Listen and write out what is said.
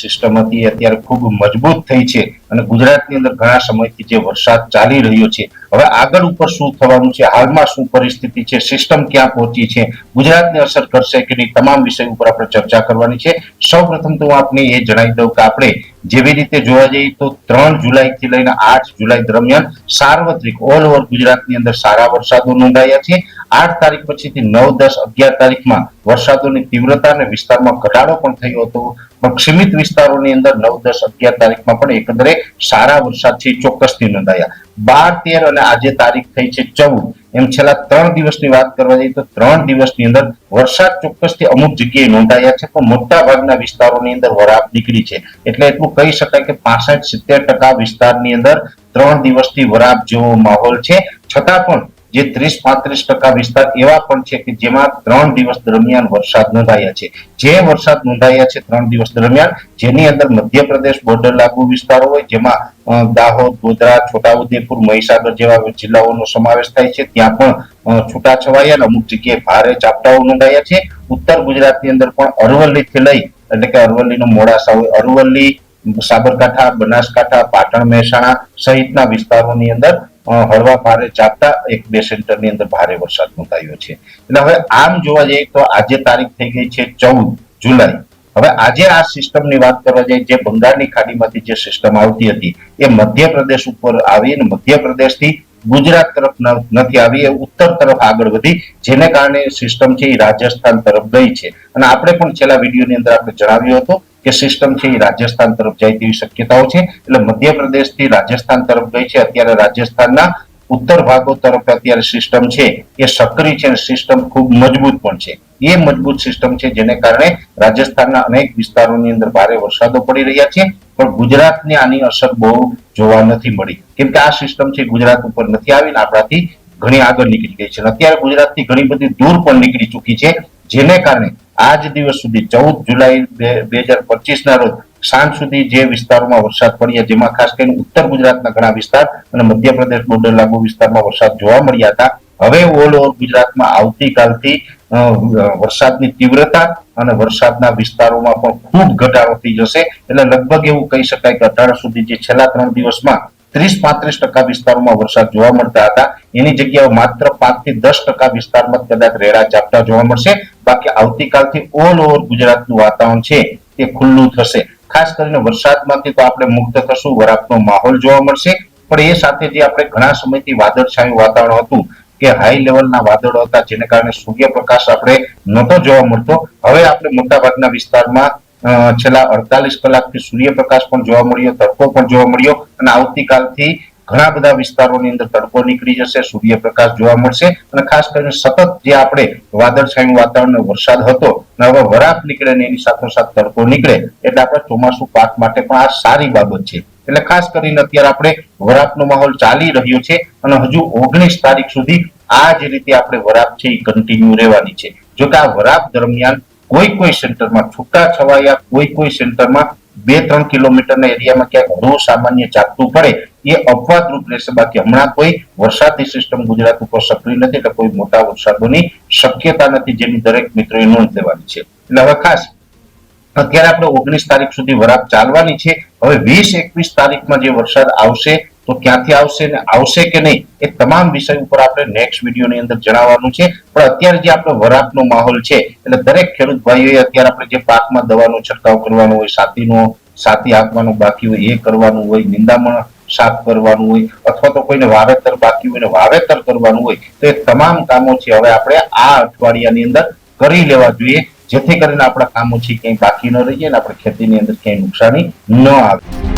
System હતી અત્યારે ખૂબ મજબૂત થઈ છે અને ગુજરાતની અંદર ઘણા સમયથી જે વરસાદ ચાલી રહ્યો છે, હવે આગળ ઉપર શું થવાનું છે, હાલમાં શું પરિસ્થિતિ છે સિસ્ટમ ક્યાં પહોંચી છે, ગુજરાતને અસર કરશે કે નહીં, તમામ વિષય ઉપર આપણે ચર્ચા કરવાની છે. સૌ પ્રથમ તો હું આપને એ જણાવી દઉં કે આપણે જેવી રીતે જોવા જઈએ તો ત્રણ જુલાઈ થી લઈને આઠ જુલાઈ દરમિયાન સાર્વત્રિક ઓલ ઓવર ગુજરાતની અંદર સારા વરસાદો નોંધાયા છે. આઠ તારીખ પછીથી નવ, દસ, અગિયાર તારીખમાં વરસાદોની તીવ્રતા અને વિસ્તારમાં ઘટાડો પણ થયો હતો. પણ સીમિત વિસ્તારોની અંદર નવ, દસ, અગિયાર તારીખમાં પણ એકંદરે સારા વરસાદ છે, ચોક્કસથી નોંધાયા. બાર, તેર અને આજે તારીખ થઈ છે ચૌદ. એમ છેલ્લા ત્રણ દિવસની વાત કરવા જઈએ તો ત્રણ દિવસની અંદર વરસાદ ચોક્કસથી અમુક જગ્યાએ નોંધાયા છે, પણ મોટા ભાગના વિસ્તારોની અંદર વરાપ નીકળી છે. એટલે એટલું કહી શકાય કે પાસઠ, સિત્તેર ટકા વિસ્તારની અંદર ત્રણ દિવસથી વરાપ જેવો માહોલ છે. છતાં પણ જે ત્રીસ પાંત્રીસ ટકા વિસ્તાર એવા પણ છે કે જેમાં ત્રણ દિવસ દરમિયાન વરસાદ નોંધાયા છે. જે વરસાદ નોંધાયા છે ત્રણ દિવસ દરમિયાન, જેની અંદર મધ્યપ્રદેશ બોર્ડર લાગુ વિસ્તારો હોય, જેમાં દાહોદ, ગોધરા, છોટાઉદેપુર, મહીસાગર જેવા જિલ્લાઓનો સમાવેશ થાય છે, ત્યાં પણ છૂટાછવાયા અમુક જગ્યાએ ભારે ઝાપટાઓ નોંધાયા છે. ઉત્તર ગુજરાતની અંદર પણ અરવલ્લીથી લઈ, એટલે કે અરવલ્લીનો મોડાસા હોય, અરવલ્લી, સાબરકાંઠા, બનાસકાંઠા, પાટણ, મહેસાણા સહિતના વિસ્તારોની અંદર હળવા ભારે ચાપતા એક બે સેન્ટરની અંદર ભારે વરસાદ નોંધાયો છે. એટલે હવે આમ જોવા જઈએ તો આજે તારીખ થઈ ગઈ છે ચૌદ જુલાઈ. હવે આજે આ સિસ્ટમની વાત કરવા જઈએ, જે બંગાળની ખાડીમાંથી જે સિસ્ટમ આવતી હતી, એ મધ્યપ્રદેશ ઉપર આવી અને મધ્યપ્રદેશથી ગુજરાત તરફ નથી આવી, એ ઉત્તર તરફ આગળ વધી, જેને કારણે સિસ્ટમ છે એ રાજસ્થાન તરફ ગઈ છે. અને આપણે પણ છેલ્લા વિડીયોની અંદર આપણે જણાવ્યું હતું કે સિસ્ટમ છે, એ રાજસ્થાન તરફ જાય તેવી શક્યતાઓ છે. એટલે મધ્યપ્રદેશથી રાજસ્થાન તરફ ગઈ છે, અત્યારે રાજસ્થાનના ઉત્તર ભાગો તરફ અત્યારે સિસ્ટમ છે. એ સક્રિય છે અને સિસ્ટમ ખૂબ મજબૂત પણ છે. એ મજબૂત સિસ્ટમ છે, જેને કારણે રાજસ્થાનના અનેક વિસ્તારોની અંદર ભારે વરસાદો પડી રહ્યા છે. પણ ગુજરાતને આની અસર બહુ જોવા નથી મળી. કેમ કે આ સિસ્ટમ છે, ગુજરાત ઉપર નથી આવીને આપણાથી ઘણી આગળ નીકળી ગઈ છે. અત્યારે ગુજરાતથી ઘણી બધી દૂર પણ નીકળી ચૂકી છે, જેને કારણે આજ દિવસ સુધી ચૌદ જુલાઈ બે હજાર પચીસ ના રોજ સાંજ સુધી જે વિસ્તારોમાં વરસાદ પડ્યા, જેમાં ખાસ કરીને ઉત્તર ગુજરાતના ઘણા વિસ્તાર અને મધ્યપ્રદેશ બોર્ડર લાગુ વિસ્તારમાં વરસાદ જોવા મળ્યા હતા. હવે ઓલ ઓવર ગુજરાતમાં આવતીકાલથી વરસાદની તીવ્રતા અને વરસાદના વિસ્તારોમાં પણ ખૂબ ઘટાડો થઈ જશે. એટલે લગભગ એવું કહી શકાય કે અઢાર સુધી જે છેલ્લા ત્રણ દિવસમાં ત્રીસ પાંત્રીસ ટકા વિસ્તારોમાં વરસાદ જોવા મળતા હતા. એની જગ્યાએ માત્ર પાંચથી દસ ટકા વિસ્તારમાં કદાચ રેડા ઝાપટા જોવા મળશે. બાકી આવતીકાલથી ઓલ ઓવર ગુજરાતનું વાતાવરણ છે તે ખુલ્લું થશે. ખાસ કરીને વરસાદમાંથી તો આપણે મુક્ત થશું, વરાપનો માહોલ જોવા મળશે. પણ એ સાથે જે આપણે ઘણા સમયથી વાદળછાયું વાતાવરણ હતું, કે હાઈ લેવલના વાદળો હતા, જેને કારણે સૂર્યપ્રકાશ આપણે નહોતો જોવા મળતો. હવે આપણે મોટાભાગના વિસ્તારમાં છેલ્લા અડતાલીસ કલાકથી સૂર્યપ્રકાશ પણ જોવા મળ્યો, તડકો પણ જોવા મળ્યો અને આવતીકાલથી ઘણા બધા વિસ્તારોની અંદર તડકો નીકળી જશે, સૂર્યપ્રકાશ જોવા મળશે અને ખાસ કરીને સતત જે આપણે વાદળછાયું વાતાવરણ વરસાદ હતો અને હવે વરાપ નીકળે ને એની સાથોસાથ તડકો નીકળે એટલે આપણે ચોમાસુ પાક માટે પણ આ સારી બાબત છે. એટલે ખાસ કરીને અત્યારે આપણે વરાપનો માહોલ ચાલી રહ્યો છે અને હજુ ઓગણીસ તારીખ સુધી આ જ રીતે આપણે વરાપ છે એ કન્ટિન્યુ રહેવાની છે. જો કે આ વરાપ દરમિયાન કોઈ કોઈ સેન્ટરમાં છૂટા છવાયા, કોઈ કોઈ સેન્ટરમાં બે ત્રણ કિલોમીટરના એરિયામાં ક્યાંક હળવું સામાન્ય ચાપતું પડે, એ અપવાદરૂપ રહેશે. બાકી હમણાં કોઈ વરસાદની સિસ્ટમ ગુજરાત ઉપર સક્રિય નથી એટલે કોઈ મોટા વરસાદોની શક્યતા નથી જેની દરેક મિત્રોએ નોંધ લેવાની છે. એટલે હવે ખાસ, અત્યારે આપણે ઓગણીસ તારીખ સુધી વરાપ ચાલવાની છે. હવે વીસ એકવીસ તારીખમાં જે વરસાદ આવશે તો ક્યાંથી આવશે ને આવશે કે નહીં એ તમામ વિષય ઉપર આપણે નેક્સ્ટ વિડીયોની અંદર જણાવવાનું છે. પણ અત્યારે જે આપણો વરાપનો માહોલ છે, એટલે દરેક ખેડૂત ભાઈઓએ અત્યારે આપણે જે પાકમાં દવાનો છંટકાવ કરવાનો હોય, સાતીનો, સાતી આપવાનું બાકી હોય, એ કરવાનું હોય, નિંદામણ સાફ કરવાનું હોય, અથવા તો કોઈને વાવેતર બાકી હોય વાવેતર કરવાનું હોય, તો એ તમામ કામો છે હવે આપણે આ અઠવાડિયાની અંદર કરી લેવા જોઈએ, જેથી કરીને આપણા કામો છે ક્યાંય બાકી ન રહીએ ને આપણે ખેતીની અંદર ક્યાંય નુકસાની ન આવે.